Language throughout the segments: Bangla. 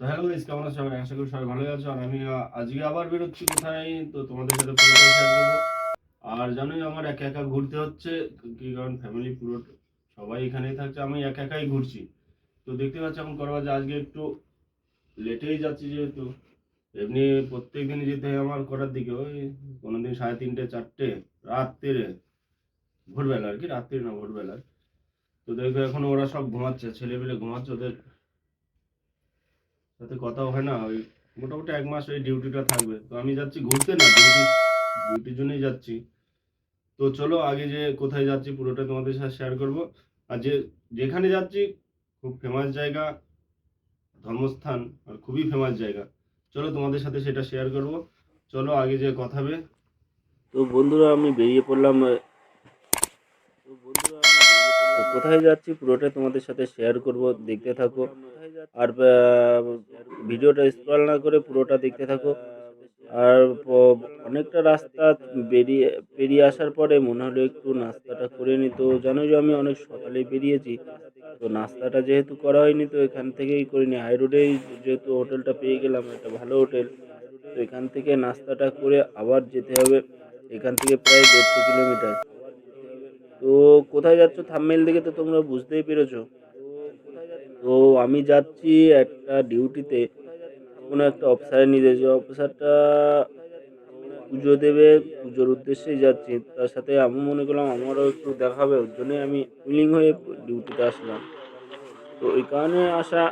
তো হ্যালো গাইস, কেমন আছো? সবাই আশা করি সবাই ভালোই আছো। আর আমি আজকে আবার বেরোচ্ছি কোথায়? তো তোমাদের সাথে পুরোটাই শেয়ার করব। আর জানোই আমার একা একা ঘুরতে হচ্ছে, কি কারণ ফ্যামিলি পুরো সবাই এখানেই থাকছে, আমি একা একাই ঘুরছি। তো দেখতে পাচ্ছি, এখন করবা যে আজকে একটু লেটেই যাচ্ছি যেহেতু। এমনি প্রত্যেক দিনই যেতে হয় আমার করার দিকে, ওই কোনোদিন সাড়ে তিনটে, চারটে, রাত্রে, ভোরবেলা আর কি, রাত্রি না ভোরবেলা তো দেখো, এখন ওরা সব ঘুমাচ্ছে ছেলেমেলে ঘুমাচ্ছে, ওদের সাথে কথাও হয় না, ওই মোটামুটি এক মাস ওই ডিউটিটা থাকবে। তো আমি যাচ্ছি ঘুরতে না ডিউটি ডিউটির জন্যই যাচ্ছি। তো চলো আগে যে কোথায় যাচ্ছি পুরোটা তোমাদের সাথে শেয়ার করব। আর যে, যেখানে যাচ্ছি, খুব ফেমাস জায়গা, ধর্মস্থান, আর খুবই ফেমাস জায়গা। চলো তোমাদের সাথে সেটা শেয়ার করব। চলো আগে যে কথা হবে। তো বন্ধুরা, আমি বেরিয়ে পড়লাম তো বন্ধুরা কোথায় যাচ্ছি পুরোটা তোমাদের সাথে শেয়ার করব, দেখতে থাকো। আর ভিডিওটা স্ক্রল না করে পুরোটা দেখতে থাকো। আর অনেকটা রাস্তা বেরিয়ে বেরিয়ে আসার পরে মনে হলো একটু নাস্তাটা করে নি। তো জানো যে আমি অনেক সকালে বেরিয়েছি। তো নাস্তাটা যেহেতু করা হয়নি, তো এখান থেকেই করিনি। হাই রোডেই যেহেতু হোটেলটা পেয়ে গেলাম, একটা ভালো হোটেল। তো এখান থেকে নাস্তাটা করে আবার যেতে হবে। এখান থেকে প্রায় দেড়শো কিলোমিটার। তো কোথায় যাচ্ছ? থাম্মেল দেখে তো তোমরা বুঝতেই পেরেছ। তো আমি যাচ্ছি একটা ডিউটিতে কোনো একটা অফিসারে নিয়ে যাচ্ছি অফিসারটা পুজো দেবে, পুজোর উদ্দেশ্যেই যাচ্ছি। তার সাথে আমি মনে করলাম আমারও একটু দেখাবে ওর জন্যই আমি উইলিং হয়ে ডিউটিতে আসলাম। তো ওই কারণে আসা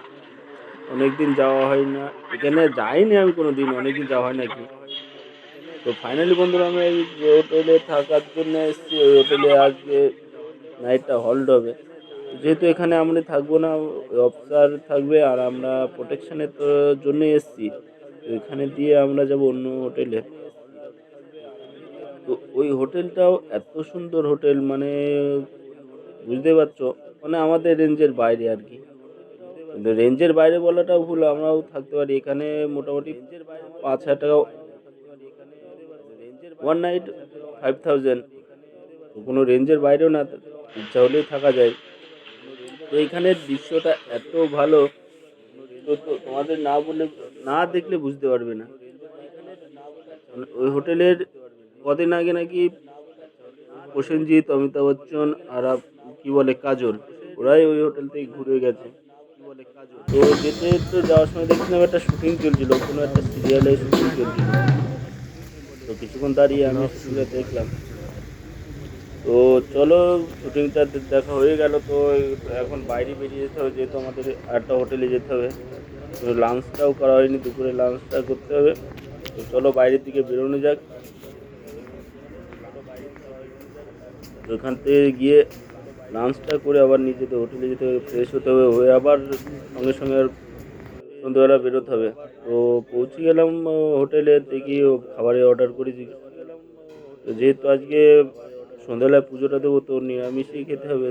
অনেকদিন যাওয়া হয় না। এখানে যাইনি আমি কোনো দিন অনেকদিন যাওয়া হয় নাকি? তো ফাইনালি বন্ধুরা, আমি যে হোটেলে থাকার জন্য এসেছি। ওই হোটেলে আজকে নাইটটা হল্ড হবে। যেহেতু এখানে আমরা থাকব না অফিসার থাকবে আর আমরা প্রোটেকশনের তো জন্যই এসেছি। এখানে দিয়ে আমরা যাব অন্য হোটেলে তো ওই হোটেলটাও এত সুন্দর হোটেল মানে বুঝতে পারছ? মানে আমাদের রেঞ্জের বাইরে আর কি। কিন্তু রেঞ্জের বাইরে বলাটাও ভুল, আমরাও থাকতে পারি। এখানে মোটামুটি পাঁচ হাজার টাকা ওয়ান নাইট ফাইভ থাউজেন্ড কোনো রেঞ্জের বাইরেও না, ইচ্ছা হলেই থাকা যায়। তো এইখানের দৃশ্যটা এত ভালো। তোমাদের না বলে না দেখলে বুঝতে পারবে না। ওই হোটেলের কদিন আগে নাকি প্রসেনজিৎ, অমিতাভ বচ্চন আর কি বলে, কাজল, ওরাই ওই হোটেল থেকে ঘুরে গেছে। তো যেতে তো যাওয়ার সময় দেখছিলাম একটা শুটিং চলছিল, কোনো একটা সিরিয়ালের শুটিং চলছিল। তো কিছুক্ষণ দাঁড়িয়ে আমি দেখলাম। তো চলো শুটিংটা দেখা হয়ে গেল তো, এখন বাইরে বেরিয়ে যেতে হবে, যেহেতু আমাদের একটা হোটেলে যেতে হবে। তো লাঞ্চটাও করা হয়নি, দুপুরে লাঞ্চটা করতে হবে। তো চলো বাইরের দিকে বেরোনো যাক। ওখান থেকে গিয়ে লাঞ্চটা করে আবার নিজেদের হোটেলে যেতে হবে ফ্রেশ হতে হবে, হয়ে আবার সঙ্গে সঙ্গে সন্ধ্যেবেলা বেরোতে হবে। তো পৌঁছে গেলাম হোটেলে দেখি খাবারের অর্ডার করেছি তো যেহেতু আজকে সন্ধ্যাবেলায় পুজোটা দেবো, তো নিরামিষই খেতে হবে।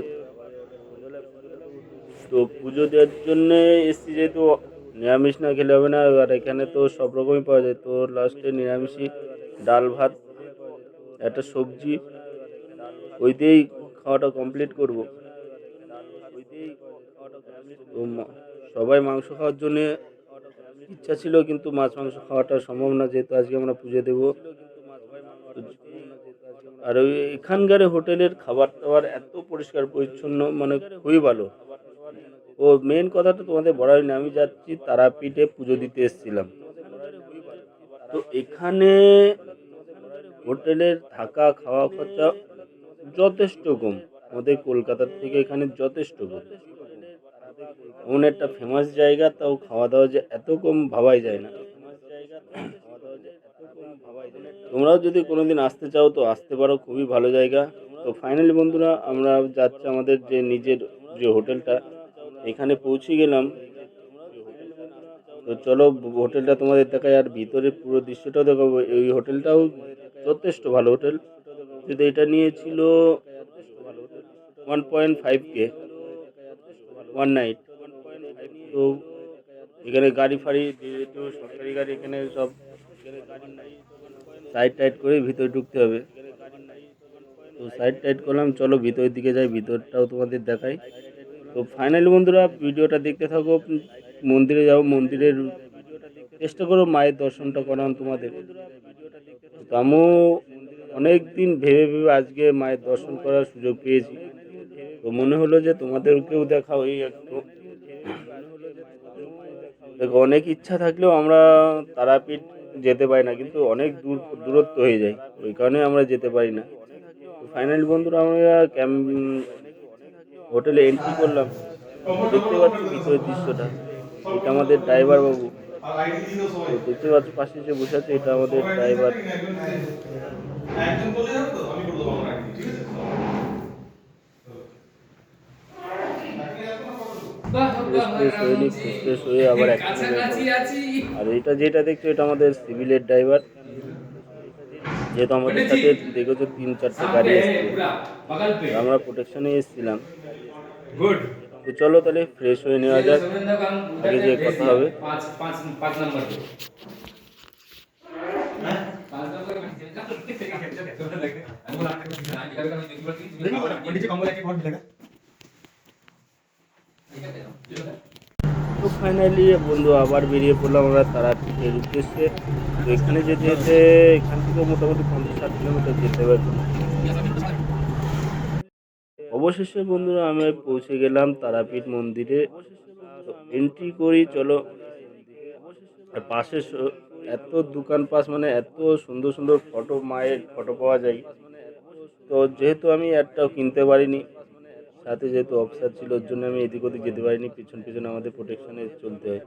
তো পুজো দেওয়ার জন্যে এসছি যেহেতু নিরামিষ না খেলে হবে না, আর এখানে তো সব রকমই পাওয়া যায়। তো লাস্টে নিরামিষই ডাল ভাত, একটা সবজি, ওই দিয়েই খাওয়াটা কমপ্লিট করব। তো সবাই মাংস খাওয়ার জন্যে ইচ্ছা ছিল, কিন্তু মাছ মাংস খাওয়াটা সম্ভব না, যেহেতু আজকে আমরা পুজো দেবো। আর ওই এখানকার হোটেলের খাবার দাবার এত পরিষ্কার, পরিচ্ছন্ন মানে খুবই ভালো। ও মেন কথাটা তোমাদের বলা হয়নি আমি যাচ্ছি তারাপীঠে পুজো দিতে এসেছিলাম। তো এখানে হোটেলের থাকা, খাওয়া খরচা যথেষ্ট কম। আমাদের কলকাতার থেকে এখানে যথেষ্ট কম। এমন একটা ফেমাস জায়গা, তাও খাওয়া দাওয়া যে এত কম ভাবাই যায় না। তোমরাও যদি কোনোদিন আসতে চাও, তো আসতে পারো, খুবই ভালো জায়গা। তো ফাইনালি বন্ধুরা, আমরা যাচ্ছি আমাদের যে নিজের যে হোটেলটা, এখানে পৌঁছে গেলাম। তো চলো, হোটেলটা তোমাদের দেখাই, আর ভিতরে পুরো দৃশ্যটাও দেখাবো। এই হোটেলটাও যথেষ্ট ভালো হোটেল। যদি এটা নিয়েছিল one point five K one night তো এখানে গাড়ি ফাড়ি সরকারি গাড়ি, এখানে সব সাইড টাইট করে ভিতরে ঢুকতে হবে। তো সাইড টাইট করলাম, চলো ভিতরের দিকে যাই, ভিতরটাও তোমাদের দেখাই। তো ফাইনালি বন্ধুরা, ভিডিওটা দেখতে থাকো, মন্দিরে যাও, মন্দিরের চেষ্টা করো মায়ের দর্শনটা করান তোমাদের। তো আমিও অনেক দিন ভেবে ভেবে আজকে মায়ের দর্শন করার সুযোগ পেয়েছি। তো মনে হলো যে তোমাদেরকেও দেখাও এই একটু দেখো, অনেক ইচ্ছা থাকলেও আমরা তারাপীঠ যেতে পারি না, কিন্তু অনেক দূর, দূরত্ব হয়ে যায়। ওই কারণে আমরা যেতে পারি না। ফাইনালি বন্ধুরা, আমরা ক্যাম্প হোটেলে এন্ট্রি করলাম। দেখতে পাচ্ছি ভিতরের দৃশ্যটা। এটা আমাদের ড্রাইভার বাবু। দেখতে পাচ্ছি পাশে যে বসে আছে, এটা আমাদের ড্রাইভার একজন বলে যাবে তো আমি করে দেবো আমার আইডি ঠিক আছে ফ্রেশ হয়ে নি ফ্রেশ হয়ে আবার অ্যাক্টিভে আর এটা যেটা দেখছো এটা আমাদের সিভিলের ড্রাইভার যেহেতু আমাদের সাথে দেখেছো তিন চারটে গাড়ি এসছে আমরা প্রোটেকশনে এসেছিলাম गुड তো চলো তাহলে ফ্রেশ হয়ে নেওয়া যাক আগে যে কথা হবে पाँच তো ফাইনালি বন্ধু, আবার বেরিয়ে পড়লাম আমরা তারাপীঠের উদ্দেশ্যে। তো এখানে যেতে যেতে এখান থেকে মোটামুটি পঞ্চাশ ষাট কিলোমিটার যেতে হবে অবশেষে বন্ধুরা আমি পৌঁছে গেলাম তারাপীঠ মন্দিরে। এন্ট্রি করি, চলো। পাশে এত দোকান পাশ মানে এত সুন্দর সুন্দর ফটো মায়ের ফটো পাওয়া যায়। তো যেহেতু আমি একটাও কিনতে পারিনি সাথে যেহেতু অফিসার ছিল, ওর জন্য আমি এদিক ওদিক যেতে পারিনি। পিছন পিছনে আমাদের প্রোটেকশনে চলতে হয়।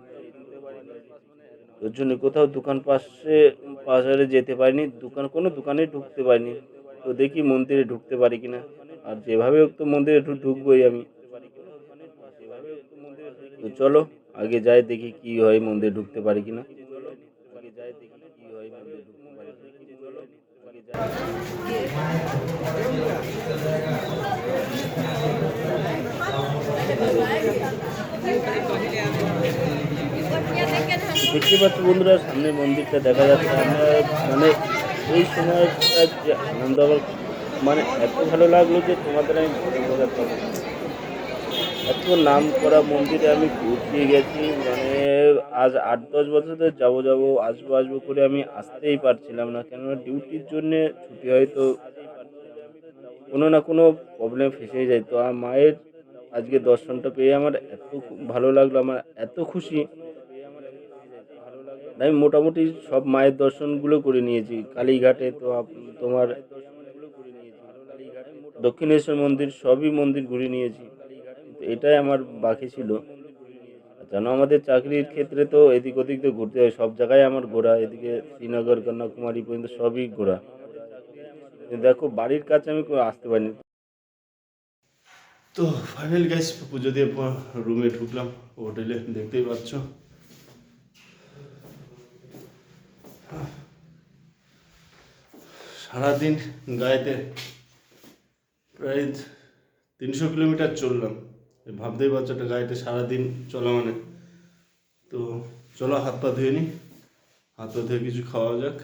ওর জন্য কোথাও দোকান পাশে পাশারে যেতে পারিনি। দোকান, কোনো দোকানে ঢুকতে পারিনি। তো দেখি মন্দিরে ঢুকতে পারি কিনা। আর যেভাবে হোক তো মন্দিরে ঢুকবোই আমি। তো চলো, আগে যাই, দেখি কি হয় মন্দিরে ঢুকতে পারি কিনা আগে যাই দেখি কি হয় মন্দিরে ঢুকতে পারি কিনা। চলো, আগে যাই। দেখতে পাচ্ছি বন্ধুরা সামনে মন্দিরটা দেখা যাচ্ছে। আমরা মানে এই সময়টা যে আনন্দ আমার মানে এত ভালো লাগল যে তোমাদের আমি এত নাম করা মন্দিরে আমি পৌঁছে গেছি মানে আজ আট, দশ বছর ধরে যাব যাব, আসব আসব করে আমি আসতেই পারছিলাম না। কেননা ডিউটির জন্যে ছুটি হয়তো কোনো না কোনো প্রবলেম ফেসে যায়। তো আর মায়ের আজকে দর্শনটা পেয়ে আমার এত ভালো লাগল, আমার এত খুশি। আমি মোটামুটি সব মায়ের দর্শনগুলো করে নিয়েছি। কালীঘাটে তো তোমার দক্ষিণেশ্বর মন্দির, সবই মন্দির ঘুরে নিয়েছি। এটাই আমার বাকি ছিল। জানো আমাদের চাকরির ক্ষেত্রে তো এদিক ওদিক তো ঘুরতে হয়, সব জায়গায় আমার ঘোরা, এদিকে শ্রীনগর, কন্যাকুমারী পর্যন্ত সবই ঘোরা। দেখো, বাড়ির কাছে আমি কোনো আসতে পারিনি। তো ফাইনাল গাইস পুজো দিয়ে রুমে ঢুকলাম হোটেলে দেখতেই পাচ্ছ। সারাদিন গায়েতে প্রায় তিনশো কিলোমিটার চললাম। ভাবতেই একটা গাড়িতে সারাদিন চলা মানে। তো চলো হাত পা ধুয়ে নি। হাত পা ধুয়ে কিছু খাওয়া যাক।